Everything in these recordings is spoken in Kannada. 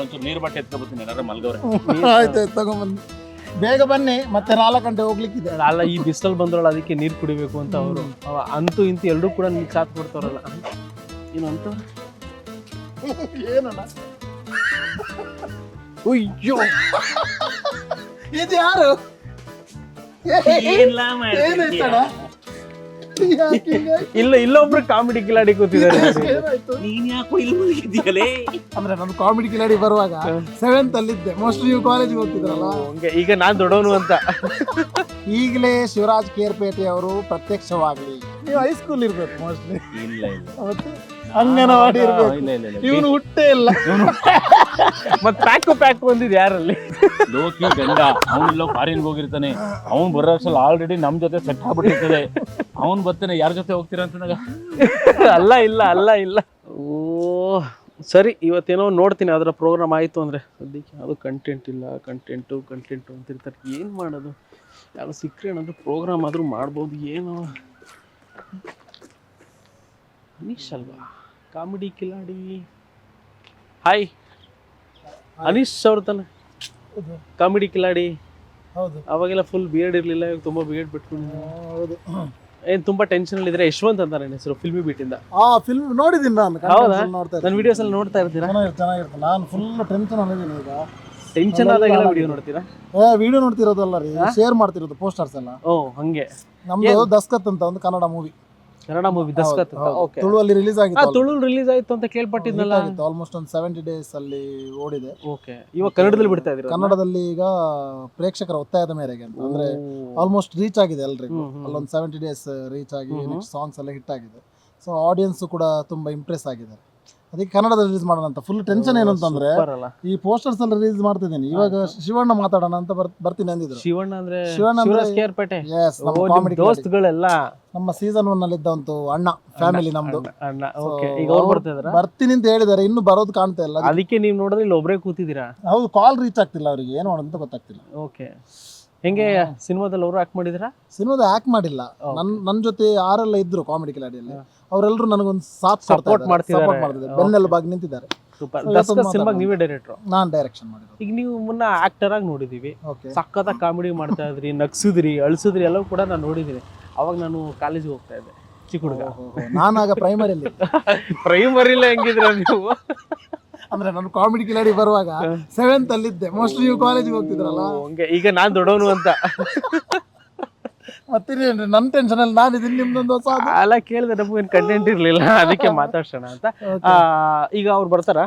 ಒಂಚೂರು ನೀರು ಬಟ್ಟೆ ಎತ್ಕೊಬತ್ತೀನಿ ಏನಾರ ಮಲ್ಗವ್ರೆ ಆಯ್ತು ತಗೊಂಬನ್ನಿ. ಬೇಗ ಬನ್ನಿ ಮತ್ತೆ ನಾಲ್ಕು ಗಂಟೆ ಹೋಗ್ಲಿಕ್ಕಿದೆ. ಅಲ್ಲ ಈ ಬಿಸಿಲಲ್ಲಿ ಬಂದ್ರಲ್ಲ ಅದಕ್ಕೆ ನೀರು ಕುಡಿಬೇಕು ಅಂತ ಅವರು. ಅಂತೂ ಇಂತ ಎಲ್ಲರೂ ಕೂಡ ನೀರು ಸಾತ್ ಕೊಡ್ತಾರಲ್ಲ. ಏನು ಅಂತ ಏನಣ್ಣ? ಅಯ್ಯೋ. ಇದು ಯಾರು ಹಿಂಗಾಯ್ತು? ಇಲ್ಲ ಇಲ್ಲೊಬ್ರು ಕಾಮಿಡಿ ಕಿಲಾಡಿ ಕೂತಿದ್ದಾರೆ. ಏನಾಯ್ತು? ನೀನ್ ಯಾಕೋ ಇಲ್ಲಿ ಮಲಗಿದ್ಯಲೇ ಅಂದ್ರೆ ನಾನು ಕಾಮಿಡಿ ಕಿಲಾಡಿ ಬರುವಾಗ ಸೆವೆಂತ್ ಅಲ್ಲಿದ್ದೆ. ಮೋಸ್ಟ್ ನೀವು ಕಾಲೇಜ್ ಹೋಗ್ತಿದ್ರಲ್ಲ ಹಂಗೆ. ಈಗ ನಾನ್ ದೊಡ್ಡವನು ಅಂತ. ಈಗಲೇ ಶಿವರಾಜ್ ಕೇರ್ಪೇಟೆ ಅವರು ಪ್ರತ್ಯಕ್ಷವಾಗ್ಲಿ. ನೀವು ಹೈಸ್ಕೂಲ್ ಇರ್ಬೇಕು ಮೋಸ್ಟ್ಲಿ ಇಲ್ಲ ಇಲ್ಲ. ಅವತ್ತು ಅಂಗನವಾಡಿ ಇಲ್ಲ ಇಲ್ಲ ಇಲ್ಲ ಇವನು ಹುಟ್ಟೇ ಇಲ್ಲ. ಮತ್ ಪ್ಯಾಕು ಪ್ಯಾಕ್ ಬಂದಿದ್ ಯಾರಲ್ಲಿ? ಲೋಕಿ ಗಂಡ ಅವನೆಲ್ಲೋ ಫಾರಿನ್ ಹೋಗಿರ್ತಾನೆ. ಅವ್ನು ಬರೋ ಆಲ್ರೆಡಿ ನಮ್ ಜೊತೆ ಸೆಟ್ ಆಗ್ಬಿಟ್ಟಿರ್ತದೆ. ಅವ್ನು ಬರ್ತಾನೆ ಯಾರ ಜೊತೆ ಹೋಗ್ತೀರಾ ಅಂತ ನನಗ? ಅಲ್ಲ ಇಲ್ಲ ಅಲ್ಲ ಇಲ್ಲ. ಓ ಸರಿ ಇವತ್ತೇನೋ ನೋಡ್ತೀನಿ ಅದರ ಪ್ರೋಗ್ರಾಮ್ ಆಯಿತು ಅಂದರೆ. ಸದ್ಯಕ್ಕೆ ಅದು ಕಂಟೆಂಟ್ ಇಲ್ಲ ಕಂಟೆಂಟು ಕಂಟೆಂಟು ಅಂತಿರ್ತಾರೆ. ಏನು ಮಾಡೋದು? ಯಾರು ಸಿಕ್ಕರೆ ಏನಾದರೂ ಪ್ರೋಗ್ರಾಮ್ ಆದರೂ ಮಾಡ್ಬೋದು ಏನು. ಅನೀಶ್ ಅಲ್ವಾ? ಕಾಮಿಡಿ ಕಿಲಾಡಿ. ಹಾಯ್ ಅನೀಶ್ ಅವ್ರ ತಾನೆ? ಹೌದು. ಕಾಮಿಡಿ ಕಿಲಾಡಿ. ಹೌದು. ಅವಾಗೆಲ್ಲ ಫುಲ್ ಬಿಯರ್ಡ್ ಇರಲಿಲ್ಲ ಇವಾಗ ತುಂಬ ಬಿಯರ್ಡ್ ಬಿಟ್ಕೊಂಡು ಹೌದು. ಏನ್ ತುಂಬಾ ಟೆನ್ಷನ್ ಅಲ್ಲಿ ಇದ್ರೆ ಯಶವಂತ್ ಅಂತ ನನ್ನ ಹೆಸರು ಫಿಲ್ಮಿ ಬಿಟ್ಟಿಂದ ಆ ಫಿಲ್ಮ್ ನೋಡಿದೀನಿ ನಾನು ಹೌದಾ? ನೋಡ್ತಾ ನನ್ನ ವಿಡಿಯೋಸ್ ಅಲ್ಲಿ ನೋಡ್ತಾ ಇರ್ತೀರಾ? ಚೆನ್ನಾಗಿರುತ್ತೆ ಚೆನ್ನಾಗಿರುತ್ತೆ ನಾನು ಫುಲ್ ಟೆನ್ಷನ್ ಅಲ್ಲಿದ್ದೀನಿ ಈಗ. ಟೆನ್ಷನ್ ಆದಾಗೆಲ್ಲ ವಿಡಿಯೋ ನೋಡ್ತೀರಾ? ಏ ವಿಡಿಯೋ ನೋಡ್ತಿರೋದಲ್ಲ ರೀ ಶೇರ್ ಮಾಡ್ತಿರೋದು ಪೋಸ್ಟರ್ಸ್ ಎಲ್ಲ. ಓ ಹಂಗೆ. ನಮ್ದು ದಸ್ಕತ್ ಅಂತ ಒಂದು Kannada movie Kannada movie Daskath okay ತುಳುವಲ್ಲಿ release ಆಗಿತ್ತು ತುಳು ರಿಲೀಸ್ ಆಯ್ತು ಅಂತ ಕೇಳ್ಪಟ್ಟಿದ್ನಲ್ಲ ಆಲ್ಮೋಸ್ಟ್ ಒಂದು ಸೆವೆಂಟಿ ಡೇಸ್ ಅಲ್ಲಿ ಓಡಿದೆ. ಓಕೆ ಇವಾಗ ಕನ್ನಡದಲ್ಲಿ ಬಿಡ್ತಾ ಇದ್ದೀರಾ? ಕನ್ನಡದಲ್ಲಿ ಈಗ ಪ್ರೇಕ್ಷಕರ ಒತ್ತಾಯದ ಮೇರೆಗೆ ಅಂತ. ಅಂದ್ರೆ ಆಲ್ಮೋಸ್ಟ್ ರೀಚ್ ಆಗಿದೆ ಎಲ್ರಿಗೂ. ಅಲ್ಲೊಂದು ಸೆವೆಂಟಿ ಡೇಸ್ ರೀಚ್ ಆಗಿ. ನೆಕ್ಸ್ಟ್ ಸಾಂಗ್ಸ್ ಎಲ್ಲ ಹಿಟ್ ಆಗಿದೆ. ಸೊ ಆಡಿಯನ್ಸ್ ಕೂಡ ತುಂಬಾ ಇಂಪ್ರೆಸ್ ಆಗಿದ್ದಾರೆ. ಅದಕ್ಕೆ ಕನ್ನಡದಲ್ಲಿ ರಿಲೀಸ್ ಮಾಡೋಣ ಅಂತ. ಫುಲ್ ಟೆನ್ಷನ್ ಏನು ಅಂತಂದ್ರೆ ಈ ಪೋಸ್ಟರ್ಸ್ ಅಲ್ಲಿ ರಿಲೀಸ್ ಮಾಡ್ತಿದ್ದೀನಿ. ಇವಾಗ ಶಿವಣ್ಣ ಮಾತಾಡೋಣ ಅಂತ ಬರ್ತೀನಿ ಅಂದಿದ್ರು. ಶಿವಣ್ಣ ಅಂದ್ರೆ ಶಿವಣ್ಣ ಅಂದ್ರೆ- ಎಸ್ ನಮ್ಮ ಕಾಮಿಡಿ ದೋಸ್ತ್ಗಳೆಲ್ಲ. ನಮ್ಮ ಸೀಸನ್ ಒನ್ ಅಲ್ಲಿ ಇದ್ದಂತ ಅಣ್ಣ ಫ್ಯಾಮಿಲಿ ನಮ್ದು ಬರ್ತೀನಿ ಅಂತ ಹೇಳಿದಾರೆ ಇನ್ನು ಬರೋದು ಕಾಣ್ತಾ ಇಲ್ಲ. ಅದಕ್ಕೆ ನೀವು ನೋಡಿದ್ರೆ ಇಲ್ಲಿ ಒಬ್ಬರೇ ಕೂತಿದ್ದೀರಾ? ಹೌದು ಕಾಲ್ ರೀಚ್ ಆಗ್ತಿಲ್ಲ ಅವರಿಗೆ. ಏನು ಮಾಡೋದು ಅಂತ ಗೊತ್ತಾಗ್ತಿಲ್ಲ. ಓಕೆ ಹೆಂಗೆ ಸಿನಿಮಾದಲ್ಲಿ ಅವರು ಆಕ್ಟ್ ಮಾಡಿದ್ರ? ಸಿನಿಮಾದ ಆಕ್ಟ್ ಮಾಡಿಲ್ಲ. ನನ್ ನನ್ನ ಜೊತೆ ಯಾರೆಲ್ಲ ಇದ್ರು ಕಾಮಿಡಿ ಕಿಲಾಡಿಯಲ್ಲಿ ಅವರೆಲ್ಲರೂ ನನಗೊಂದು ಸಾಥ್. ಸಪೋರ್ಟ್ ಮಾಡ್ತಿದ್ದಾರೆ. ಬೆನ್ನೆಲ್ಲ ಬಾಗಿ ನಿಂತಿದ್ದಾರೆ. ಸಿನಿಮಾಗೆ ನೀವೇ ಡೈರೆಕ್ಟರ್ ನಾನು ಡೈರೆಕ್ಷನ್ ಮಾಡಿದ್ರು ಈಗ ನೀವು ಮುನ್ನ ಆಕ್ಟರ್ ಆಗಿ ನೋಡಿದೀವಿ. ಓಕೆ ಸಖತ್ತ ಕಾಮಿಡಿ ಮಾಡ್ತಾ ಇದ್ರಿ ನಗ್ಸಿದ್ರಿ ಅಳ್ಸಿದ್ರಿ ಎಲ್ಲವೂ ಕೂಡ ನಾನು ನೋಡಿದ್ದೀನಿ ಅವಾಗ ನಾನು ಕಾಲೇಜಿಗೆ ಹೋಗ್ತಾ ಇದ್ದೆ ಚಿಕ್ಕ ಹುಡುಗ. ನಾನಾಗ ಪ್ರೈಮರಿಯಲ್ಲಿ ಪ್ರೈಮರಿಲ್ಲ ಹೆಂಗಿದ್ರ ನೀವು? ಅಂದ್ರೆ ನಾನು ಕಾಮಿಡಿ ಕಿಲಾಡಿ ಬರುವಾಗ ಸೆವೆಂತ್ ಅಲ್ಲಿದ್ದೆ. ಮೋಸ್ಟ್ಲಿ ನೀವು ಕಾಲೇಜಿಗೆ ಹೋಗ್ತಿದ್ರಲ್ಲ? ಹಂಗೆ. ಈಗ ನಾನ್ ದೊಡ್ಡವನು ಅಂತ. ಮತ್ತೆ ನನ್ ಟೆನ್ಷನ್ ಅಲ್ಲಿ ನಾನು ಇದನ್ನ ನಿಮ್ದೊಂದು ಹೊಸ ಅದು. ಅಲ್ಲ ಕೇಳಿದ್ರೆ ನಮಗೇನು ಕಂಟೆಂಟ್ ಇರ್ಲಿಲ್ಲ. ಅದಕ್ಕೆ ಮಾತಾಡ್ಸೋಣ ಅಂತ. ಆ, ಈಗ ಅವ್ರು ಬರ್ತಾರ?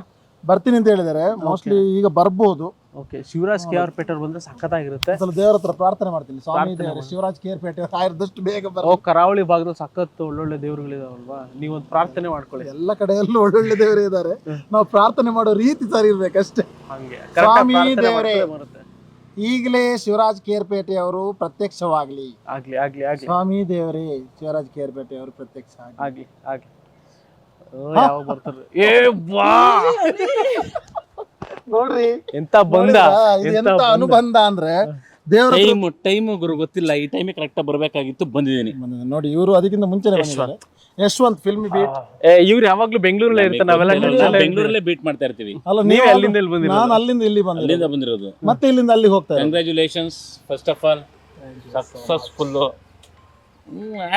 ಬರ್ತೀನಿ ಅಂತ ಹೇಳಿದಾರೆ ಮೋಸ್ಟ್ಲಿ ಈಗ ಬರ್ಬೋದು. Okay Shivaraj K R Pete ಬಂದ್ರೆ ಸಖತ್ತಾಗಿರುತ್ತೆ. ಸ್ವಲ್ಪ ದೇವರ ಹತ್ರ ಪ್ರಾರ್ಥನೆ ಮಾಡ್ತೀನಿ. ಸ್ವಾಮಿ ಶಿವರಾಜ್ ದೇವರೇ ಕೇರ್ ಪೇಟೆ ಕೇರ್ಪೇಟೆ ಆಯ್ದಷ್ಟು ಬೇಗ ಬರ ಓ ಕರಾವಳಿ ಭಾಗದಲ್ಲಿ ಸಖತ್ ಒಳ್ಳೊಳ್ಳೆ ದೇವ್ರುಗಳಿದಾವಲ್ವಾ? ನೀವೊಂದು ಪ್ರಾರ್ಥನೆ ಮಾಡ್ಕೊಳ್ಳಿ. ಎಲ್ಲ ಕಡೆಯಲ್ಲೂ ಒಳ್ಳೊಳ್ಳೆ ದೇವರು ಇದ್ದಾರೆ ನಾವು ಪ್ರಾರ್ಥನೆ ಮಾಡೋ ರೀತಿ ಸರಿ ಇರ್ಬೇಕಷ್ಟೇ. ಹಂಗೆ. ಸ್ವಾಮಿ ಪ್ರಾರ್ಥನೆ ದೇವರೇ. ಮಾಡ್ಕೊಳ್ಳೇ ಬರುತ್ತೆ ಈಗಲೇ ಶಿವರಾಜ್ ಕೇರ್ಪೇಟೆ ಅವರು ಪ್ರತ್ಯಕ್ಷವಾಗ್ಲಿ. ಆಗ್ಲಿ ಆಗ್ಲಿ ಆಗ್ಲಿ. ಸ್ವಾಮಿ ದೇವರೇ ಶಿವರಾಜ್ ಕೇರ್ಪೇಟೆ ಅವರು ಪ್ರತ್ಯಕ್ಷ ಆಗ್ಲಿ. ಆಗ್ಲಿ ಆಗ್ಲಿ. ಓ, ಯಾವಾಗ ಬರ್ತಾರೆ? ಏ ಬಾ! ನೋಡ್ರಿ. ಎಂತ ಬಂದ? ಎಂತ ಅನುಬಂಧ ಅಂದ್ರೆ ದೇವ್ರ ಟೈಮ್ ಟೈಮ್ ಗುರು ಗೊತ್ತಿಲ್ಲ ಈ ಟೈಮ್ ಕರೆಕ್ಟ್ ಬರ್ಬೇಕಾಗಿತ್ತು ಬಂದಿದ್ದೀನಿ. ನೋಡಿ ಇವರು ಅದಕ್ಕಿಂತ ಮುಂಚೆನೆ ಬಂದಿದ್ದಾರೆ. ಯಶವಂತ್ ಫಿಲ್ಮ್ ಬೀಟ್ ಇವ್ರು ಯಾವಾಗ್ಲೂ ಬೆಂಗಳೂರಲ್ಲೇ ಇರ್ತಾರೆ ನಾವೆಲ್ಲ ನಾವು ಬೆಂಗಳೂರಲ್ಲೇ ಬೀಟ್ ಮಾಡ್ತಾ ಇರ್ತೀವಿ. ಅಲ್ಲ ನೀವೇ ಅಲ್ಲಿಂದ ಇಲ್ಲಿ ಬಂದಿರೋದು. ನಾನು ಅಲ್ಲಿಂದ ಇಲ್ಲಿ ಬಂದೆ ಅಲ್ಲಿಂದ ಬಂದಿರೋದು. ಮತ್ತೆ ಇಲ್ಲಿಂದ ಅಲ್ಲಿ ಹೋಗ್ತಾ ಇರೋದು. Congratulations first of all successful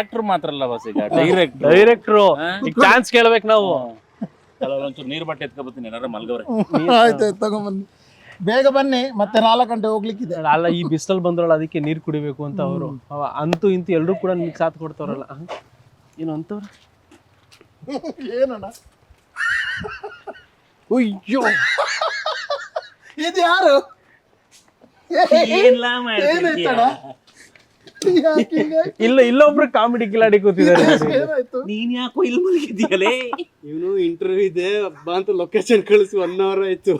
actor ಮಾತ್ರ ಅಲ್ಲ ಬಸ್ ಈಗ ಡೈರೆಕ್ಟ್ ಡೈರೆಕ್ಟ್ರು ಈಗ ಚಾನ್ಸ್ ಕೇಳ್ಬೇಕು ನಾವು. ಒಂಚೂರು ನೀರು ಬಟ್ಟೆ ಎತ್ಕೊಬತ್ತೀನಿ ಏನಾರ ಮಲ್ಗವ್ರೆ ಆಯ್ತು ಆಯ್ತು ತಗೊಂಬನ್ನಿ. ಬೇಗ ಬನ್ನಿ ಮತ್ತೆ ನಾಲ್ಕು ಗಂಟೆ ಹೋಗ್ಲಿಕ್ಕಿದೆ. ಅಲ್ಲ ಈ ಬಿಸಿಲಲ್ಲಿ ಬಂದ್ರಲ್ಲ ಅದಕ್ಕೆ ನೀರು ಕುಡಿಬೇಕು ಅಂತ ಅವರು. ಅಂತೂ ಇಂತೂ ಎಲ್ಲರೂ ಕೂಡ ನಿಮ್ಗೆ ಸಾಥ್ ಕೊಡ್ತಾರಲ್ಲ ಏನು ಅಂತವ್ರ? ಏನಣ್ಣ? ಅಯ್ಯೋ. ಇದು ಯಾರು? ಏನಿಲ್ಲ? ಇಲ್ಲ ಇಲ್ಲೊಬ್ರು ಕಾಮಿಡಿ ಕಿಲಾಡಿ ಕೂತಿದ್ದಾರೆ. ಏನಾಯ್ತು? ನೀನ್ ಯಾಕೋ ಇಲ್ಲಿ ಮಲಗಿದ್ಯಾಲೇ ಇವನು ಇಂಟರ್ವ್ಯೂ ಇದೆ ಬಾ ಅಂತ ಲೊಕೇಶನ್ ಕಳಿಸಿ ಒನ್ ಅವರ್ ಆಯ್ತು.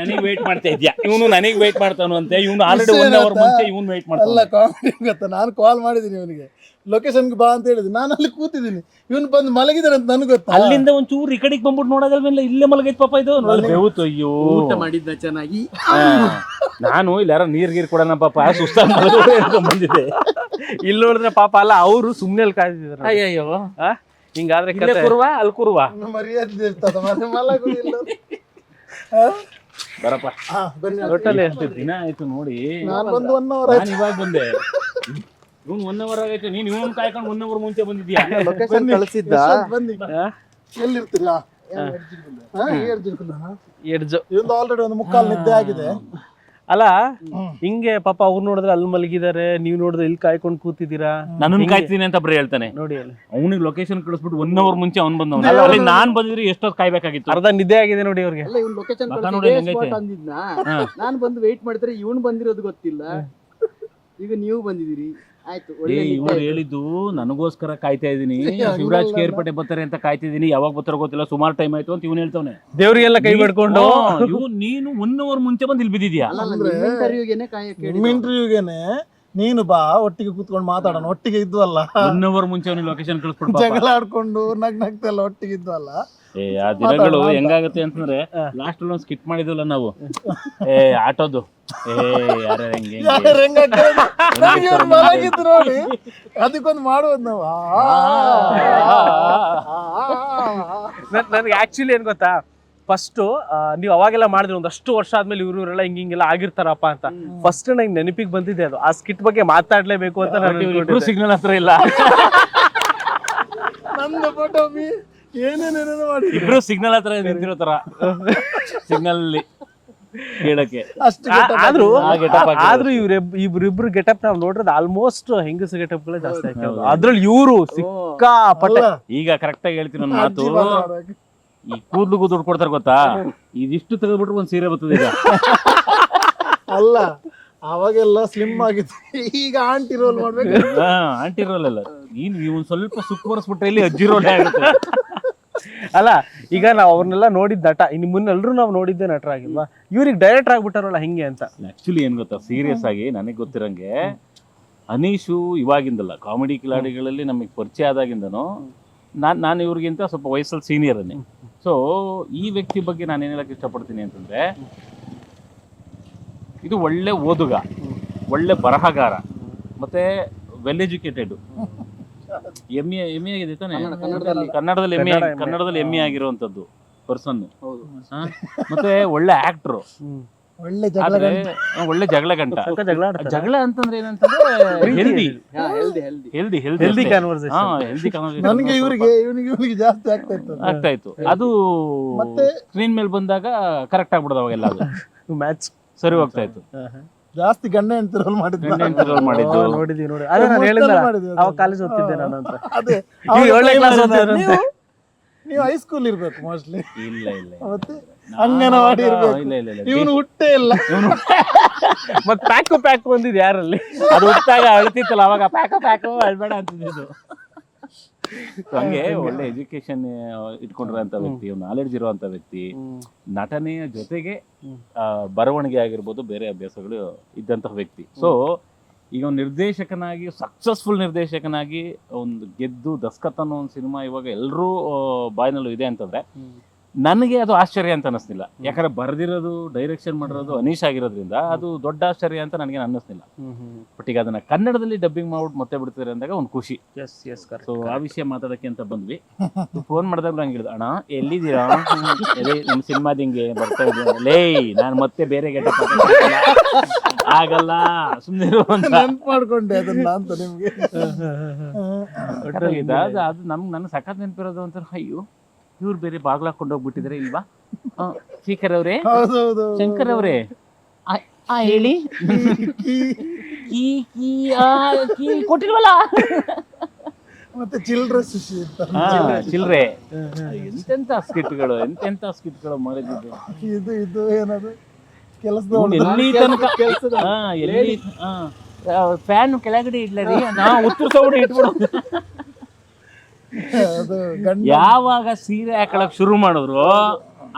ನನಗೆ ವೇಟ್ ಮಾಡ್ತಾ ಇದ್ಯಾ? ಇವನು ನನಗೆ ವೇಟ್ ಮಾಡ್ತಾನು ಅಂತೆ ಇವನು ಆಲ್ರೆಡಿ ಒನ್ ಅವರ್? ಮುಂಚೆ ಇವನು ವೇಟ್ ಅಲ್ಲ ಮಾಡ್ತಾನೆ ಕಾಮಿಡಿ ಗೊತ್ತಾ? ನಾನು ಕಾಲ್ ಮಾಡಿದೀನಿ ಇವನಿಗೆ. ಲೊಕೇಶನ್ಗೆ ಬಾ ಅಂತ ಹೇಳಿದ್ ನಾನು ಅಲ್ಲಿ ಕೂತಿದ್ದೀನಿ. ಇವನು ಬಂದು ಮಲಗಿದಾರೆ ಅಂತ ನನಗೆ ಗೊತ್ತಾ? ಅಲ್ಲಿಂದ ಒಂಚೂರು ಈ ಕಡೆಗೆ ಬಂದ್ಬಿಟ್ಟು ನೋಡೋದಲ್ವೇನಿಲ್ಲ ಇಲ್ಲೇ ಮಲಗೈತ್ ಪಾಪ ಇದು. ನೋಡಿ. ಬೆವುತು ಅಯ್ಯೋ. ಊಟ ಮಾಡಿದ್ದ ಚೆನ್ನಾಗಿ. ನಾನು ಇಲ್ಲಿ ಯಾರೋ ನೀರ್ ಗೀರ್ ಕೊಡೋಣ ಪಾಪ ಸುಸ್ತಾಗಿ ಬಂದಿದ್ದೆ. ಇಲ್ಲಿ ನೋಡಿದ್ರೆ ಪಾಪ ಅಲ್ಲ ಅವರು ಸುಮ್ಮನೆ ಅಲ್ಲಿ ಕಾಯ್ದಿದ್ರು ಅಯ್ಯಯ್ಯೋ. ಹಿಂಗಾದ್ರೆ ಇಲ್ಲೇ ಕತೆ. ಕುರುವ ಅಲ್ಲಿ ಕುರುವ. ಮರ್ಯಾದೆ ಇರ್ತದ ಮತ್ತೆ ಮಲಗುದಿಲ್ಲ. ಬರಪ್ಪ. ಹಾ ಬನ್ನಿ. ಒಟ್ಟಲ್ಲಿ ಎಷ್ಟು ದಿನ ಆಯ್ತು ನೋಡಿ. ನಾನು ಬಂದು ಒನ್ ಅವರ್ ನಾನು ಇವಾಗ ಬಂದೆ. ಇವ್ನು ಒನ್ ಅವರ್ ಆಗೈತೆ ನೀನ್ ಇವನ್ ಕಾಯ್ಕೊಂಡು ಒನ್ ಅವರ್ ಮುಂಚೆ ಬಂದಿದ್ಯಾ? ಲೊಕೇಶನ್ ಕಳಿಸಿದ್ದ? ಬನ್ನಿ? ಎಲ್ಲಿರ್ತೀರಾ? ಎಡ್ಜು. ಇವಂದು ಆಲ್ರೆಡಿ ಒಂದು ಮುಕ್ಕಾಲು ನಿದ್ದೆ ಆಗಿದೆ. ಅಲ್ಲ ಹಿಂಗೆ ಪಾಪ ಅವ್ರು ನೋಡಿದ್ರೆ ಅಲ್ಲಿ ಮಲಗಿದಾರೆ ನೀವ್ ನೋಡಿದ್ರೆ ಇಲ್ಲಿ ಕಾಯ್ಕೊಂಡು ಕೂತಿದ್ದೀರಾ? ನಾನು ಕಾಯ್ತೀನಿ ಅಂತ ಬರೀ ಹೇಳ್ತಾನೆ. ನೋಡಿ ಅಲ್ಲಿ. ಅವನಿಗೆ ಲೊಕೇಶನ್ ಕಳಿಸ್ಬಿಟ್ಟು ಒನ್ ಅವರ್ ಮುಂಚೆ ಅವ್ನು ಬಂದವನು. ಅಲ್ಲಿ ನಾನ್ ಬಂದಿದ್ರೆ ಎಷ್ಟೊತ್ತು ಕಾಯ್ಬೇಕಾಗಿತ್ತು? ಅರ್ಧ ನಿದ್ದೆ ಆಗಿದೆ ನೋಡಿ ಅವ್ರಿಗೆ. ಅಲ್ಲ ಇವ್ನು ಲೊಕೇಶನ್. ನಾನು ಬಂದು ವೆಯ್ಟ್ ಮಾಡಿದ್ರೆ ಇವನ್ ಬಂದಿರೋದು ಗೊತ್ತಿಲ್ಲ. ಈಗ ನೀವು ಬಂದಿದ್ದೀರಿ. ಇವ್ರು ಹೇಳಿದ್ದು ನನಗೋಸ್ಕರ ಕಾಯ್ತಾ ಇದೀನಿ. ಶಿವರಾಜ್ ಕೇರ್ಪಟ್ಟೆ ಬರ್ತಾರೆ ಅಂತ ಕಾಯ್ತಿದೀನಿ ಯಾವಾಗ ಬರ್ತಾರೋ ಗೊತ್ತಿಲ್ಲ. ಸುಮಾರು ಟೈಮ್ ಆಯ್ತು ಅಂತ ಇವ್ನು ಹೇಳ್ತಾವ್ನೆ. ದೇವ್ರಿಗೆಲ್ಲ ಕೈ ಬಿಡ್ಕೊಂಡು? ಇವ್ ನೀನು ಒನ್ ಅವರ್ ಮುಂಚೆ ಬಂದು ಇಲ್ಲಿ ಬಿದ್ದಿದ್ಯಾ ಇಂಟರ್ವ್ಯೂಗೆನೆ ನೀನು ಬಾ ಒಟ್ಟಿಗೆ ಕೂತ್ಕೊಂಡು ಮಾತಾಡೋಣ. ಒಟ್ಟಿಗೆ ಇದ್ವಲ್ಲ. ಒನ್ ಅವರ್ ಮುಂಚೆ ಲೊಕೇಶನ್ ಕಳಿಸ್ಬಿಟ್ಟು ಜಗಳ ಆಡ್ಕೊಂಡು ನಗ್ ನಗ್ತೆಲ್ಲ ಒಟ್ಟಿಗೆ ಇದ್ವಲ್ಲ. ಏ ಆ ದಿನಗಳು ಹೆಂಗಾಗತ್ತೆ ಅಂತಂದ್ರೆ ಲಾಸ್ಟ್ ಅಲ್ಲಿ ಒಂದು ಸ್ಕಿಟ್ ಮಾಡಿದ್ವಲ್ಲ ನಾವು ಏ ಆಟೋದು ಏ ಯಾರ ಹೆಂಗೆ ನೋಡಿ ಅದಕ್ಕೊಂದು ಮಾಡುವುದು ನಾವು. ನನ್ಗೆ ಆಕ್ಚುಲಿ ಏನ್ ಗೊತ್ತಾ ಫಸ್ಟ್ ನೀವು ಅವಾಗೆಲ್ಲ ಮಾಡಿದ್ರೆ ಒಂದಷ್ಟು ವರ್ಷ ಆದ್ಮೇಲೆ ಇವ್ರು ಇವರೆಲ್ಲ ಹಿಂಗ ಹಿಂಗೆಲ್ಲ ಆಗಿರ್ತಾರಪ್ಪ ಅಂತ ಫಸ್ಟ್ ನಂಗೆ ನೆನಪಿಗೆ ಬಂದಿದೆ ಅದು ಆ ಸ್ಕಿಟ್ ಬಗ್ಗೆ ಮಾತಾಡ್ಲೇಬೇಕು ಅಂತ ನಾನು ಸಿಗ್ನಲ್ ಹತ್ರ ಇಲ್ಲ ನಮ್ದು ಫೋಟೋ ಏನೇನೇನೇನೋ ಮಾಡಿ. ಇಬ್ರು ಸಿಗ್ನಲ್ ಹತ್ರ ನಿಂತಿರೋ ತರ ಸಿಗ್ನಲ್ ಅಲ್ಲಿ ಕೇಳಕ್ಕೆ ಅಷ್ಟು ಆದ್ರೂ ಆ getup. ಆದ್ರೂ ಇವ್ರ ಇಬ್ರಿಬ್ರು ಗೆಟಪ್ ನಾವ್ ನೋಡಿದ್ರೆ ಆಲ್ಮೋಸ್ಟ್ ಹೆಂಗಸ ಗೆಟಪ್ ಗಳೇ ಜಾಸ್ತಿ ಹಾಕಿರೋದು ಅದ್ರಲ್ಲಿ ಇವ್ರು ಸಿಕ್ಕಾಪಟ್ಟೆ. ಅಲ್ಲ, ಈಗ ಕರೆಕ್ಟ್ ಆಗಿ ಹೇಳ್ತೀನಿ ನನ್ನ ಮಾತು. ಅಜ್ಜಿ. ಈ ಕೂದ್ಲಿಗೂ ದುಡ್ಡು ಕೊಡ್ತಾರೆ ಗೊತ್ತಾ? ಇದಿಷ್ಟು ತೆಗೆದ್ಬಿಟ್ರೆ ಒಂದ್ ಸೀರೆ ಬರ್ತದೆ ಈಗ. ಅಲ್ಲ ಅವಾಗೆಲ್ಲ ಸ್ಲಿಮ್ ಆಗಿತ್ತು ಈಗ ಆಂಟಿ ರೋಲ್ ಮಾಡ್ಬೇಕು. ಆ ಆಂಟಿ ರೋಲ್ ಅಲ್ಲ. ನೀನ್ ನೀವು ಒಂದ್ ಸ್ವಲ್ಪ ಸುಕ್ ಬರ್ಸ್ಬಿಟ್ರೆ ಇಲ್ಲಿ ಅಜ್ಜಿ ರೋಲ್ ಆಗುತ್ತೆ. ಅಲ್ಲ ಈಗ ನಾವು ಅವ್ರನ್ನೆಲ್ಲ ನೋಡಿದ್ ನಟ ಇನ್ನು ಮುನ್ನೆಲ್ಲರೂ ನಾವು ನೋಡಿದ್ದೆ ನಟರಾಗಿಲ್ವಾ? ಇವ್ರಿಗೆ ಡೈರೆಕ್ಟರ್ ಆಗ್ಬಿಟ್ಟಾರಲ್ಲ ಹಿಂಗೆ ಅಂತ. ಆಕ್ಚುಲಿ ಏನ್ ಗೊತ್ತಾ ಸೀರಿಯಸ್ ಆಗಿ ನನಗೆ ಗೊತ್ತಿರಂಗೆ ಅನೀಶು ಇವಾಗಿಂದಲ್ಲ ಕಾಮಿಡಿ ಕಿಲಾಡಿಗಳಲ್ಲಿ ನಮಗೆ ಪರಿಚಯ ಆದಾಗಿಂದನು ನಾನು ನಾನು ಇವ್ರಿಗಿಂತ ಸ್ವಲ್ಪ ವಯಸ್ಸಲ್ಲಿ ಸೀನಿಯರನ್ನೇ ಸೊ ಈ ವ್ಯಕ್ತಿ ಬಗ್ಗೆ ನಾನು ಏನು ಹೇಳಕ್ಕೆ ಇಷ್ಟಪಡ್ತೀನಿ ಅಂತಂದ್ರೆ ಇದು ಒಳ್ಳೆ ಓದುಗ ಒಳ್ಳೆ ಬರಹಗಾರ ಮತ್ತೆ well educated M A M ಆಗಿದೆ ತಾನೆ ಕನ್ನಡದಲ್ಲಿ. ಕನ್ನಡದಲ್ಲಿ ಎಂ ಎ ಕನ್ನಡ MA. ಕನ್ನಡದಲ್ಲಿ ಎಮ್ಮೆ ಆಗಿರುವಂತದ್ದು ಪರ್ಸನ್. ಹೌದು. ಮತ್ತೆ ಒಳ್ಳೆ ಆಕ್ಟ್ರು. ಒಳ್ಳೆ ಜಗಳ ಆದ್ರೆ ಒಳ್ಳೆ ಜಗಳ ಗಂಟ. ಜಗಳ ಅಂತಂದ್ರೆ ಏನಂತಂದ್ರೆ ಹೆಲ್ದಿ ಹಾ healthy healthy healthy healthy healthy conversation ಹಾ ಹೆಲ್ದಿ ನನ್ಗೆ ಇವ್ರಿಗೆ ಇವನಿಗೆ ಇವನಿಗೆ ಜಾಸ್ತಿ ಆಗ್ತಾ ಇತ್ತು ಆಗ್ತಾ ಇತ್ತು. ಅದು ಸ್ಕ್ರೀನ್ ಮೇಲೆ ಬಂದಾಗ ಕರೆಕ್ಟ್ ಆಗ್ಬಿಡೋದು ಅವಾಗೆಲ್ಲ ಅದು. ಮ್ಯಾಚ್ ಸರಿ ಹೋಗ್ತಾ ಇತ್ತು. ಜಾಸ್ತಿ ಗಂಡ ಹೆಂಡತಿ ರೋಲ್ ಮಾಡಿದ್ದ ಗಂಡ ಮಾಡಿದ್ದು. ನೋಡಿದೀವಿ ನೋಡಿ ಅದೇ ನಾನು ಹೇಳಿದ್ನಲ್ಲ ಮಾಡಿದ್ವಿ ಅವಾಗ ಕಾಲೇಜ್ ಓದ್ತಿದ್ದೆ ನಾನು ಅಂತ. ಅದೇ ನೀವು ಏಳನೇ ಅಲ್ಲಿ ಓದ್ತಿದ್ರಂತೆ. ನೀವು ನೀವು ಹೈಸ್ಕೂಲ್ ಇರ್ಬೇಕು ಮೋಸ್ಟ್ಲಿ ಇಲ್ಲ ಇಲ್ಲ ಮತ್ತೆ ಅಂಗನವಾಡಿ ಇಲ್ಲ ಇರ್ಬೇಕು. ಇಲ್ಲ ಇಲ್ಲ ಇವನು ಹುಟ್ಟೇ ಇಲ್ಲ. ಮತ್ ಪ್ಯಾಕು ಪ್ಯಾಕು ಬಂದಿದ್ ಯಾರಲ್ಲಿ? ಅದು ಹುಟ್ಟಾಗ ಅಳ್ತಿತ್ತಲ್ಲ ಅವಾಗ ಪ್ಯಾಕು ಪ್ಯಾಕು ಅಳ್ಬೇಡ ಅಂತಿದ್ದು ಹಂಗೆ ಒಳ್ಳೆ ಎಜುಕೇಶನ್ ಇಟ್ಕೊಂಡಿರೋಂಥ ವ್ಯಕ್ತಿ ನಾಲೆಡ್ಜ್ ಇರುವಂತ ವ್ಯಕ್ತಿ ನಟನೆಯ ಜೊತೆಗೆ ಆ, ಬರವಣಿಗೆ ಆಗಿರ್ಬೋದು ಬೇರೆ ಅಭ್ಯಾಸಗಳು ಇದ್ದಂತಹ ವ್ಯಕ್ತಿ. ಸೊ ಈಗ ಒಂದು ನಿರ್ದೇಶಕನಾಗಿ ಸಕ್ಸಸ್ಫುಲ್ ನಿರ್ದೇಶಕನಾಗಿ ಒಂದು ಗೆದ್ದು ದಸ್ಕತ್ ಅನ್ನೋ ಒಂದು ಸಿನಿಮಾ ಇವಾಗ ಎಲ್ಲರೂ ಬಾಯ್ನಲ್ಲೂ ಇದೆ ಅಂತಂದ್ರೆ ನನಗೆ ಅದು ಆಶ್ಚರ್ಯ ಅಂತ ಅನ್ನಿಸ್ತಿಲ್ಲ. ಯಾಕಂದ್ರೆ ಬರೆದಿರೋದು ಡೈರೆಕ್ಷನ್ ಮಾಡಿರೋದು ಅನೀಶ್ ಆಗಿರೋದ್ರಿಂದ ಅದು ದೊಡ್ಡ ಆಶ್ಚರ್ಯ ಅಂತ ನನಗೆ ಅನ್ನಿಸ್ತಿಲ್ಲ. ಬಟ್ ಈಗ ಅದನ್ನ ಕನ್ನಡದಲ್ಲಿ ಡಬ್ಬಿಂಗ್ ಮಾಡ್ಬಿಟ್ಟು ಮತ್ತೆ ಬಿಡ್ತಾರೆ ಅಂದಾಗ ಒಂದು ಖುಷಿ. ಎಸ್ ಎಸ್ ಸೊ ಆ ವಿಷಯ ಮಾತಾಡಕ್ಕೆ ಅಂತ ಬಂದ್ವಿ. ಫೋನ್ ಮಾಡಿದಾಗ ನಂಗೆ ಹೇಳಿದ ಅಣ್ಣ ಎಲ್ಲಿದ್ದೀರಾ? ಎಲ್ಲಿ ನಮ್ಮ ಸಿನಿಮಾದ ಹಿಂಗೆ ಬರ್ತಾ ಇದ್ದೀನಿ ಲೇ ನಾನು ಮತ್ತೆ ಬೇರೆ ಗೆಟಪ್ ಆಗಲ್ಲ ಸುಮ್ಮನೆ ಮಾಡ್ಕೊಂಡೆ ಅದನ್ನ ಅಂತ ನಿಮ್ಗೆ. ಅದು ನಮ್ಗೆ ನನ್ನ ಸಖತ್ ನೆನಪಿರೋದು ಅಂತ ಅಯ್ಯೋ ಇವ್ರು ಬೇರೆ ಬಾಗ್ಲ ಹಾಕೊಂಡು ಹೋಗ್ಬಿಟ್ಟಿದ್ರೆ ಇಲ್ವಾ? ಶೇಖರ್ ಅವರೇ? ಹೌದೌದು ಶಂಕರ್ ಅವರೇ? ಆ ಹೇಳಿ. ಕೀ ಕೀ ಆ ಕೀ ಕೊಟ್ಟಿಲ್ವಲ್ಲ? ಮತ್ತೆ ಚಿಲ್ಡ್ರ ಸುಶಿ ಅಂತ. ಚಿಲ್ರೆ. ಎಂತೆಂತ ಸ್ಕಿಟ್ಗಳು ಎಂತೆಂತ ಸ್ಕಿಟ್ಗಳು ಮರೆದಿದ್ದು ಇದು ಇದು ಏನದು ಕೆಲಸದ ಎಲ್ಲಿ ತನಕ ಹಾ, ಎಲ್ಲಿ ಫ್ಯಾನ್ ಕೆಳಗಡೆ ಇಡ್ಲರಿ ನಾ ಉತ್ತರ ಸೌಡಿ ಇಟ್ಬಿಡು. ಅದು ಗಂಡ ಯಾವಾಗ ಸೀರೆ ಹಾಕೊಳಕ್ ಶುರು ಮಾಡಿದ್ರು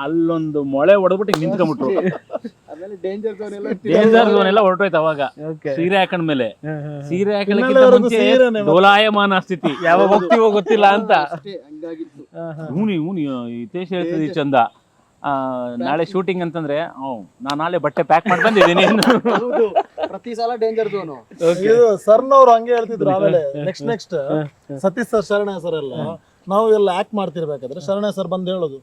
ಅಲ್ಲೊಂದು ಮೊಳೆ ಹೊಡೆದ್ಬಿಟ್ಟು ಹಿಂಗ್ ನಿಂತ್ಕೊಂಡ್ಬಿಟ್ರು. ಆಮೇಲೆ ಡೇಂಜರ್ ಝೋನ್ ಎಲ್ಲ ಡೇಂಜರ್ ಝೋನ್ ಎಲ್ಲ ಹೊರಟೋಯ್ತು ಅವಾಗ. ಓಕೆ ಸೀರೆ ಹಾಕೊಂಡ್ಮೇಲೆ ಸೀರೆ ಹಾಕಲಿಕ್ಕಿಂತ ಹಿನ್ನೆಲೆವರೆಗೂ ಮುಂಚೆ ಸೀರೆನೇ ಮತ್ತೆ. ಡೋಲಾಯಮಾನ ಸ್ಥಿತಿ. ಯಾವಾಗ ಹೋಗ್ತೀವೋ ಗೊತ್ತಿಲ್ಲ ಅಂತ. ಅಷ್ಟೇ ಹೂನಿ ಇವನು ಇವನು ಹಿತೇಶ್ ಹೇಳ್ತಿದ್ದಿ ಚಂದ. ಆ, ನಾಳೆ ಶೂಟಿಂಗ್ ಅಂತಂದ್ರೆ ಹ್ಮ್ ನಾನು ನಾಳೆ ಬಟ್ಟೆ ಪ್ಯಾಕ್ ಮಾಡಿ ಬಂದಿದ್ದೀನಿ. ಹೌದು ಪ್ರತಿ ಸಲ ಡೇಂಜರ್ ಝೋನು ಇದು ಸರ್ನವ್ರು ಹಂಗೆ ಹೇಳ್ತಿದ್ರು ಆಮೇಲೆ. Next next Satish sir Sharana sir ಎಲ್ಲ ನಾವು ಎಲ್ಲ ಆಕ್ಟ್ ಮಾಡ್ತಿರ್ಬೇಕಾದ್ರೆ ಶರಣ ಸರ್ ಬಂದು ಹೇಳೋದು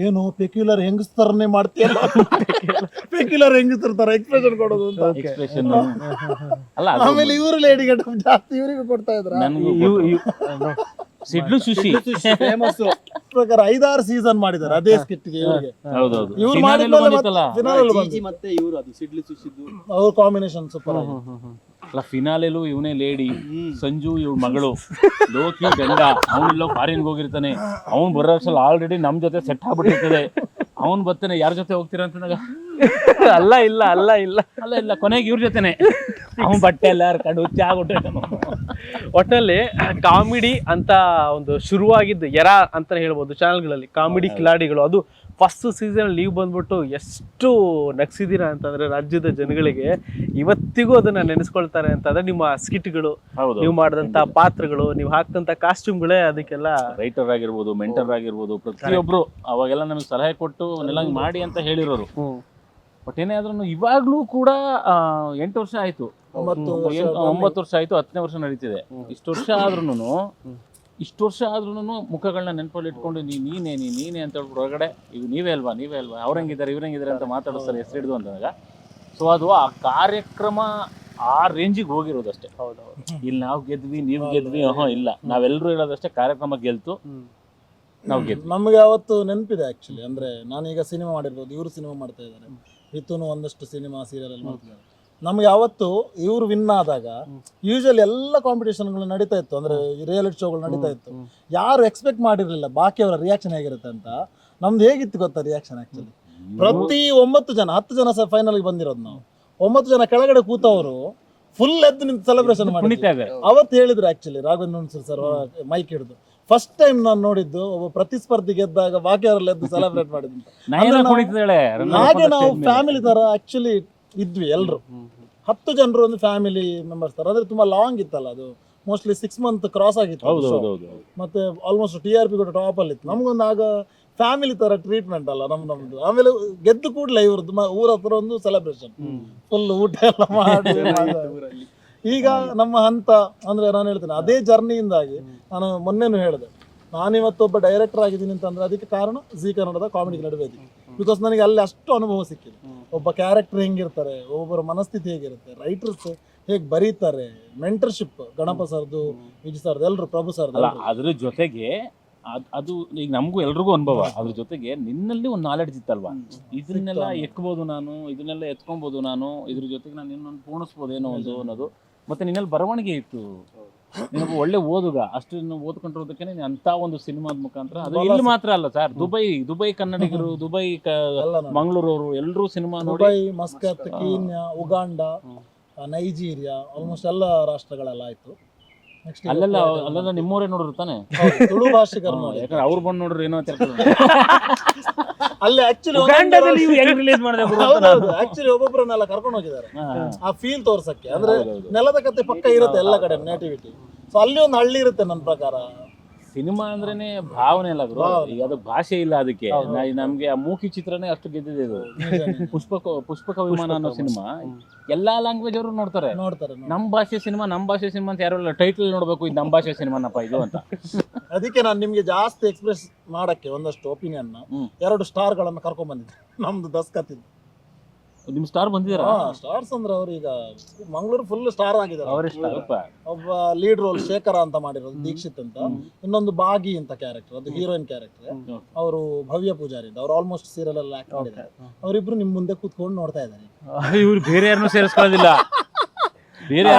ಏನು ಪೆಕ್ಯುಲರ್ ಹೆಂಗಸ್ತರನ್ನೇ ಮಾಡ್ತೀಯಲ್ಲ? ಪೆಕ್ಯುಲರ್ ಹೆಂಗಸ್ತರ ತರ ಎಕ್ಸ್ಪ್ರೆಷನ್ ಕೊಡೋದು ಅಂತ. ಎಕ್ಸ್ಪ್ರೆಷನ್ ಅಲ್ಲ ಅದು ಆಮೇಲೆ ಇವರು ಲೇಡಿ ಜಾಸ್ತಿ ಇವರಿಗೂ ಕೊಡ್ತಾ ಇದ್ರ? ನನಗೂ ಇವ್- ಇವ್- ಸಿಡ್ಲು ಸುಶಿ ಫೇಮಸ್ ಪ್ರಕಾರ ಐದಾರು ಸೀಸನ್ ಮಾಡಿದ್ದಾರೆ ಅದೇ ಸ್ಕಿಟ್ಗೆ ಹೌದೌದು. ಇವ್ರು ಮಾಡಿದ್ಮೇಲೆ ಜೀಜಿ ಮತ್ತೆ ಇವರು ಅದು ಸಿಡ್ಲಿ ಸುಶಿದ್ದು ಅವ್ರ ಕಾಂಬಿನೇಷನ್ ಸೂಪರ್ ಅಲ್ಲ ಫಿನಾಲೆಲು ಇವನೇ ಲೇಡಿ ಸಂಜು ಇವ್ ಮಗಳು. ಲೋಕಿ ಗಂಡ ಅವನೆಲ್ಲೋ ಫಾರಿನ್ಗೆ ಹೋಗಿರ್ತಾನೆ. ಅವ್ನು ಬರೋ ಅಷ್ಟಲ್ಲಿ ಆಲ್ರೆಡಿ ನಮ್ ಜೊತೆ ಸೆಟ್ ಆಗ್ಬಿಟ್ಟಿರ್ತದೆ. ಅವ್ನು ಬರ್ತಾನೆ ಯಾರ ಜೊತೆ ಹೋಗ್ತೀರಾ ಅಂತ ಅಲ್ಲ ಇಲ್ಲ ಅಲ್ಲ ಇಲ್ಲ. ಅಲ್ಲ ಇಲ್ಲ ಕೊನೆಗೆ ಇವ್ರ ಜೊತೆನೆ. ಅವ್ನು ಬಟ್ಟೆ ಎಲ್ಲ ಹರ್ಕೊಂಡು ಹುಚ್ಚಿ ಆಗ್ಬಿಟ್ಟು ಒಟ್ಟಲ್ಲಿ ಕಾಮಿಡಿ ಅಂತ ಒಂದು ಶುರುವಾಗಿದ್ದು ಎರ ಅಂತ ಹೇಳ್ಬೋದು ಚಾನಲ್ಗಳಲ್ಲಿ. ಕಾಮಿಡಿ ಕಿಲಾಡಿಗಳು. ಅದು ಫಸ್ಟ್ ಸೀಸನ್ ನೀವು ಬಂದ್ಬಿಟ್ಟು ಎಷ್ಟು ನಗ್ಸಿದ್ದೀರಾ ಅಂತಂದ್ರೆ ರಾಜ್ಯದ ಜನಗಳಿಗೆ ಇವತ್ತಿಗೂ ಅದನ್ನ ನೆನೆಸ್ಕೊಳ್ತಾರೆ ಅಂತಂದ್ರೆ ನಿಮ್ಮ ಸ್ಕಿಟ್ಗಳು ನೀವು ಮಾಡಿದಂತ ಪಾತ್ರಗಳು ನೀವು ಹಾಕ್ತಂತ ಕಾಸ್ಟ್ಯೂಮ್ಗಳೇ ಅದಕ್ಕೆಲ್ಲ ರೈಟರ್ ಆಗಿರ್ಬೋದು ಮೆಂಟರ್ ಆಗಿರ್ಬೋದು ಪ್ರತಿಯೊಬ್ರು ಅವಾಗೆಲ್ಲ ನಮಗೆ ಸಲಹೆ ಕೊಟ್ಟು ಮಾಡಿ ಅಂತ ಹೇಳಿರೋರು. ಬಟ್ ಏನೇ ಆದ್ರೂ ಇವಾಗ್ಲೂ ಕೂಡ ಎಂಟು ವರ್ಷ ಆಯ್ತು. ಒಂಬತ್ತು ಒಂಬ- ವರ್ಷ ಎಂಟು- ಒಂಬತ್ತು ವರ್ಷ ಆಯ್ತು ಹತ್ತನೇ ವರ್ಷ ನಡೀತಿದೆ. ಇಷ್ಟು ವರ್ಷ ಆದ್ರೂನು ಇಷ್ಟು ವರ್ಷ ಆದ್ರೂನು ಮುಖಗಳನ್ನ ನೆನಪಲ್ಲಿ ಇಟ್ಕೊಂಡು ನೀ ನೀನೇ ನೀ ನೀನೇ ಅಂತ ಹೇಳ್ಬಿಟ್ಟು ಹೊರಗಡೆ ಇವ್ ನೀವೇ ಅಲ್ವಾ ನೀವೇ ಅಲ್ವಾ ಅವ್ರಂಗಿದ್ದಾರೆ ಇವ್ರಂಗಿದ್ದಾರೆ ಅಂತ ಮಾತಾಡಿಸ್ತಾರೆ ಹೆಸರು ಹಿಡಿದು ಅಂತಂದಾಗ ಸೊ ಅದು ಆ ಕಾರ್ಯಕ್ರಮ ಆ ರೇಂಜಿಗೆ ಹೋಗಿರೋದಷ್ಟೇ ಹೌದೌದು. ಇಲ್ಲಿ ನಾವು ಗೆದ್ವಿ ನೀವು ಗೆದ್ವಿ ಅಹೋ ಇಲ್ಲ. ನಾವೆಲ್ಲರೂ ಹೇಳೋದಷ್ಟೇ ಕಾರ್ಯಕ್ರಮ ಗೆಲ್ತು ನಾವು ಗೆದ್ವಿ. ನಮಗೆ ಅವತ್ತು ನೆನಪಿದೆ ಆಕ್ಚುಲಿ ಅಂದ್ರೆ ನಾನೀಗ ಸಿನಿಮಾ ಮಾಡಿರ್ಬೋದು ಇವರು ಸಿನಿಮಾ ಮಾಡ್ತಾ ಇದ್ದಾರೆ. ರಿತುನು ಒಂದಷ್ಟು ಸಿನಿಮಾ ಸೀರಿಯಲ್ ಅಲ್ಲಿ ಮಾಡ್ತಿದ್ದಾರೆ ನಮ್ಗೆ ಅವತ್ತು ಇವ್ರು ವಿನ್ ಆದಾಗ ಯೂಶಲಿ ಎಲ್ಲ ಕಾಂಪಿಟೇಷನ್ಗಳು ನಡೀತಾ ಇತ್ತು. ಅಂದ್ರೆ ರಿಯಾಲಿಟಿ ಶೋಗಳು ನಡೀತಾ ಇತ್ತು. ಯಾರು ಎಕ್ಸ್ಪೆಕ್ಟ್ ಮಾಡಿರಲಿಲ್ಲ. ಬಾಕಿಯವರ ರಿಯಾಕ್ಷನ್ ಹೇಗಿರುತ್ತೆ ಅಂತ. ನಮ್ದು ಹೇಗಿತ್ತು ಗೊತ್ತಾ ರಿಯಾಕ್ಷನ್ ಆಕ್ಚುಲಿ ಪ್ರತಿ ಒಂಬತ್ತು ಜನ ಹತ್ತು ಜನ ಸಹ ಫೈನಲ್ಗೆ ಬಂದಿರೋದು ನಾವು. ಒಂಬತ್ತು ಜನ ಕೆಳಗಡೆ ಕೂತವರು ಫುಲ್ ಎದ್ದು ನಿಂತು ಸೆಲೆಬ್ರೇಷನ್ ಮಾಡಿ ಅವತ್ತು ಹೇಳಿದ್ರು ಆಕ್ಚುಲಿ ರಾಘವೇಂದ್ರ ಸರ್ ಮೈಕ್ ಹಿಡಿದು. ಫಸ್ಟ್ ಟೈಮ್ ನಾನು ನೋಡಿದ್ದು ಒಬ್ಬ ಪ್ರತಿಸ್ಪರ್ಧಿ ಗೆದ್ದಾಗ ಬಾಕಿಯವರೆಲ್ಲ ಎದ್ದು ಸೆಲೆಬ್ರೇಟ್ ಮಾಡಿದ್ದು ಹಾಗೆ ನಾವು ಫ್ಯಾಮಿಲಿ ತರ ಆಕ್ಚುಲಿ ಇದ್ವಿ ಎಲ್ರು. ಹತ್ತು ಜನರು ಒಂದು ಫ್ಯಾಮಿಲಿ ಮೆಂಬರ್ಸ್ ತರ. ಅಂದ್ರೆ ತುಂಬಾ ಲಾಂಗ್ ಇತ್ತಲ್ಲ ಅದು. ಮೋಸ್ಟ್ಲಿ ಸಿಕ್ಸ್ ಮಂತ್ ಕ್ರಾಸ್ ಆಗಿತ್ತು ಮತ್ತೆ ಆಲ್ಮೋಸ್ಟ್ ಟಿ ಆರ್ ಪಿ ಕೂಡ ಟಾಪ್ ಅಲ್ಲಿ ಇತ್ತು. ನಮಗೊಂದು ಆಗ ಫ್ಯಾಮಿಲಿ ತರ ಟ್ರೀಟ್ಮೆಂಟ್ ಅಲ್ಲ ನಮ್ ನಮ್ದು. ಆಮೇಲೆ ಗೆದ್ದು ಕೂಡಲೇ ಇವ್ರದ್ದು ಊರ ಹತ್ರ ಒಂದು ಸೆಲೆಬ್ರೇಷನ್ ಫುಲ್ ಊಟ ಎಲ್ಲ ಮಾಡಿ. ಈಗ ನಮ್ಮ ಹಂತ ಅಂದ್ರೆ ನಾನು ಹೇಳ್ತೇನೆ ಅದೇ ಜರ್ನಿಯಿಂದಾಗಿ ನಾನು ಮೊನ್ನೆನೂ ಹೇಳಿದೆ ನಾನಿವತ್ತೊಬ್ಬ ಡೈರೆಕ್ಟರ್ ಆಗಿದ್ದೀನಿ ಅಂತಂದ್ರೆ ಅದಕ್ಕೆ ಕಾರಣ ಜೀ ಕನ್ನಡದ ಕಾಮಿಡಿ ನಡುವೆ ಬಿಕಾಸ್ ನನಗೆ ಅಲ್ಲಿ ಅಷ್ಟು ಅನುಭವ ಸಿಕ್ಕಿದೆ. ಒಬ್ಬ ಕ್ಯಾರೆಕ್ಟರ್ ಹೆಂಗಿರ್ತಾರೆ ಒಬ್ಬರ ಮನಸ್ಥಿತಿ ಹೇಗಿರುತ್ತೆ ರೈಟರ್ಸ್ ಹೇಗೆ ಬರೀತಾರೆ ಮೆಂಟರ್ಶಿಪ್ ಗಣಪ ಸರ್ದು ವಿಜಯ್ ಸರ್ದು ಎಲ್ರು ಪ್ರಭು ಸರ್ದು ಅದ್ರ ಜೊತೆಗೆ ಅದ್- ಅದು ಈಗ ನಮಗೂ ಎಲ್ರಿಗೂ ಅನುಭವ ಅದ್ರ ಜೊತೆಗೆ ನಿನ್ನಲ್ಲಿ ಒಂದು ನಾಲೆಡ್ಜ್ ಇತ್ತಲ್ವಾ? ಇದನ್ನೆಲ್ಲ ಎತ್ಕೋಬಹುದು ನಾನು ಇದನ್ನೆಲ್ಲ ಎತ್ಕೊಬಹುದು ನಾನು ಇದ್ರ ಜೊತೆಗೆ ನಾನು ಇನ್ನೊಂದು ಪೂರ್ಣಿಸ್ಬೋದು ಏನೋ ಒಂದು ಅನ್ನೋದು. ಮತ್ತೆ ನಿನ್ನಲ್ಲಿ ಬರವಣಿಗೆ ಇತ್ತು. ನಿನಗೆ ಒಳ್ಳೆ ಓದುಗ. ಅಷ್ಟು ಓದ್ಕೊಂಡಿರೋದಕ್ಕೆ ನೀನು ಅಂತ ಒಂದು ಸಿನಿಮಾದ ಮುಖಾಂತರ. ಅದು ಇಲ್ಲಿ ಮಾತ್ರ ಅಲ್ಲ ಸರ್. ದುಬೈ ದುಬೈ ಕನ್ನಡಿಗರು ದುಬೈ ಮಂಗಳೂರವರು ಎಲ್ಲರೂ ಸಿನಿಮಾ ನೋಡಿ. Dubai Muscat Kenya Uganda Nigeria almost ಎಲ್ಲ ರಾಷ್ಟ್ರಗಳೆಲ್ಲ ಆಯ್ತು. ಅಲ್ಲೆಲ್ಲ ಅಲ್ಲೆಲ್ಲ ನಿಮ್ಮೂರೇ ನೋಡಿದ್ರು ತಾನೆ ತುಳು ಭಾಷಿಕರು ಯಾಕಂದ್ರೆ ಅವ್ರು ಬಂದು ನೋಡ್ರಿ ಏನೋ ಅಂತ. ಅಲ್ಲಿ ಆಕ್ಚುಲಿ ಉಗಾಂಡದಲ್ಲಿ ಇವು ಹೆಂಗ್ ರಿಲೀಸ್ ಮಾಡಿದೆ ಆಕ್ಚುಲಿ ಒಬ್ಬೊಬ್ಬರನ್ನೆಲ್ಲ ಕರ್ಕೊಂಡು ಹೋಗಿದ್ದಾರೆ. ಆ ಫೀಲ್ ತೋರ್ಸಕ್ಕೆ. ಅಂದ್ರೆ ನೆಲದ ಕತೆ ಪಕ್ಕ ಇರುತ್ತೆ ಎಲ್ಲ ಕಡೆ ನೇಟಿವಿಟಿ ಸೊ ಅಲ್ಲಿ ಒಂದು ಹಳ್ಳಿ ಇರುತ್ತೆ ನನ್ನ ಪ್ರಕಾರ. ಸಿನಿಮಾ ಅಂದ್ರೇನೆ ಭಾವನೆ ಅಲ್ಲ ಗುರು. ಈಗ ಅದು ಭಾಷೆ ಇಲ್ಲ ಅದಕ್ಕೆ. ನಾ- ನಮ್ಗೆ ಆ ಮೂಕಿ ಚಿತ್ರನೇ ಅಷ್ಟು ಗೆದ್ದಿದೆ ಇದು. ಪುಷ್ಪಕ ಪುಷ್ಪಕ ವಿಮಾನ ಅನ್ನೋ ಸಿನಿಮಾ. ಎಲ್ಲಾ ಲ್ಯಾಂಗ್ವೇಜ್ ಅವರು ನೋಡ್ತಾರೆ. ನೋಡ್ತಾರೆ ನೋಡಿ. ನಮ್ ಭಾಷೆ ಸಿನಿಮಾ ನಮ್ ಭಾಷೆ ಸಿನಿಮಾ ಅಂತ ಯಾರು ಟೈಟಲ್ ನೋಡ್ಬೇಕು ಇದು ನಮ್ ಭಾಷೆ ಸಿನಿಮಾನಪ್ಪ ಇದು ಅಂತ. ಅದಕ್ಕೆ ನಾನು ನಿಮ್ಗೆ ಜಾಸ್ತಿ ಎಕ್ಸ್ಪ್ರೆಸ್ ಮಾಡಕ್ಕೆ ಒಂದಷ್ಟು ಒಪಿನಿಯನ್ ಹ್ಮ್. ಎರಡು ಸ್ಟಾರ್ ಗಳನ್ನ ಕರ್ಕೊಂಡ್ ಬಂದಿದ್ದೆ. ನಮ್ದು ದಸ್ಕತ್ತಿದ್ದು. ನಿಮ್ ಸ್ಟಾರ್ ಬಂದಿದಾರ ಸ್ಟಾರ್ಸ್ ಅಂದ್ರೆ ಅವ್ರು ಈಗ ಮಂಗಳೂರು ಫುಲ್ ಸ್ಟಾರ್ ಆಗಿದ್ದಾರೆ. ಒಬ್ಬ ಲೀಡ್ ರೋಲ್ ಶೇಖರ ಅಂತ ಮಾಡಿರೋದು ದೀಕ್ಷಿತ್ ಅಂತ. ಇನ್ನೊಂದು ಬಾಗಿ ಅಂತ ಕ್ಯಾರೆಕ್ಟರ್ ಅದು ಹೀರೋಯಿನ್ ಕ್ಯಾರೆಕ್ಟರ್ ಅವರು ಭವ್ಯ ಪೂಜಾರಿ ಅವ್ರು ಆಲ್ಮೋಸ್ಟ್ ಸೀರಿಯಲ್ ಅಲ್ಲಿ ಆಕ್ಟ್ ಮಾಡಿದ್ದಾರೆ. ಅವರಿಬ್ರು ನಿಮ್ ಮುಂದೆ ಕೂತ್ಕೊಂಡು ನೋಡ್ತಾ ಇದ್ದಾರೆ. ಇವ್ರು ಬೇರೆ ಯಾರನ್ನೂ ಸೇರಿಸ್ಕೊಳ್ಳೋದಿಲ್ಲ. ಬೇರೆ.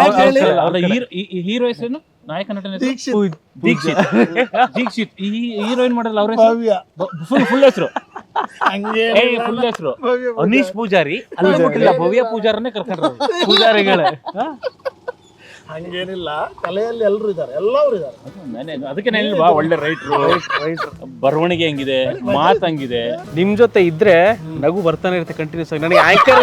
ಹೀರೋ ಹೆಸರೇನು ನಾಯಕ ನಟನ ದೀಕ್ಷಿತ್. ದೀಕ್ಷಿತ್. ದೀಕ್ಷಿತ್. ಈ ಹೀರೋಯಿನ್ ಮಾಡಲ್ಲ ಅವ್ರ ಫುಲ್ ಫುಲ್ ಹೆಸರು. ಫುಲ್ ಹೆಸರು. ಅನೀಶ್ ಪೂಜಾರಿ. ಅಲ್ಲಿ ಬಿಟ್ಟಿಲ್ಲ ಭವ್ಯ ಪೂಜಾರನ್ನೇ ಕರ್ಕೊಂಡ್ರು ಪೂಜಾರಿಗಳ. ಹಂಗೇನಿಲ್ಲ. ಕಲೆಯಲ್ಲಿ ಎಲ್ಲರೂ ಇದ್ದಾರೆ ಎಲ್ಲರೂ ಇದ್ದಾರೆ ನಾನೇ ಅದಕ್ಕೆ ನಾನು ಒಳ್ಳೆ ರೈಟ್ರು. ಬರವಣಿಗೆ ಹೆಂಗಿದೆ ಮಾತು ಹಂಗಿದೆ. ನಿಮ್ ಜೊತೆ ಇದ್ರೆ ನಗು ಬರ್ತಾನೆ ಇರುತ್ತೆ ಕಂಟಿನ್ಯೂಸ್ ಆಗಿ. ನನಗೆ ಆಂಕರ್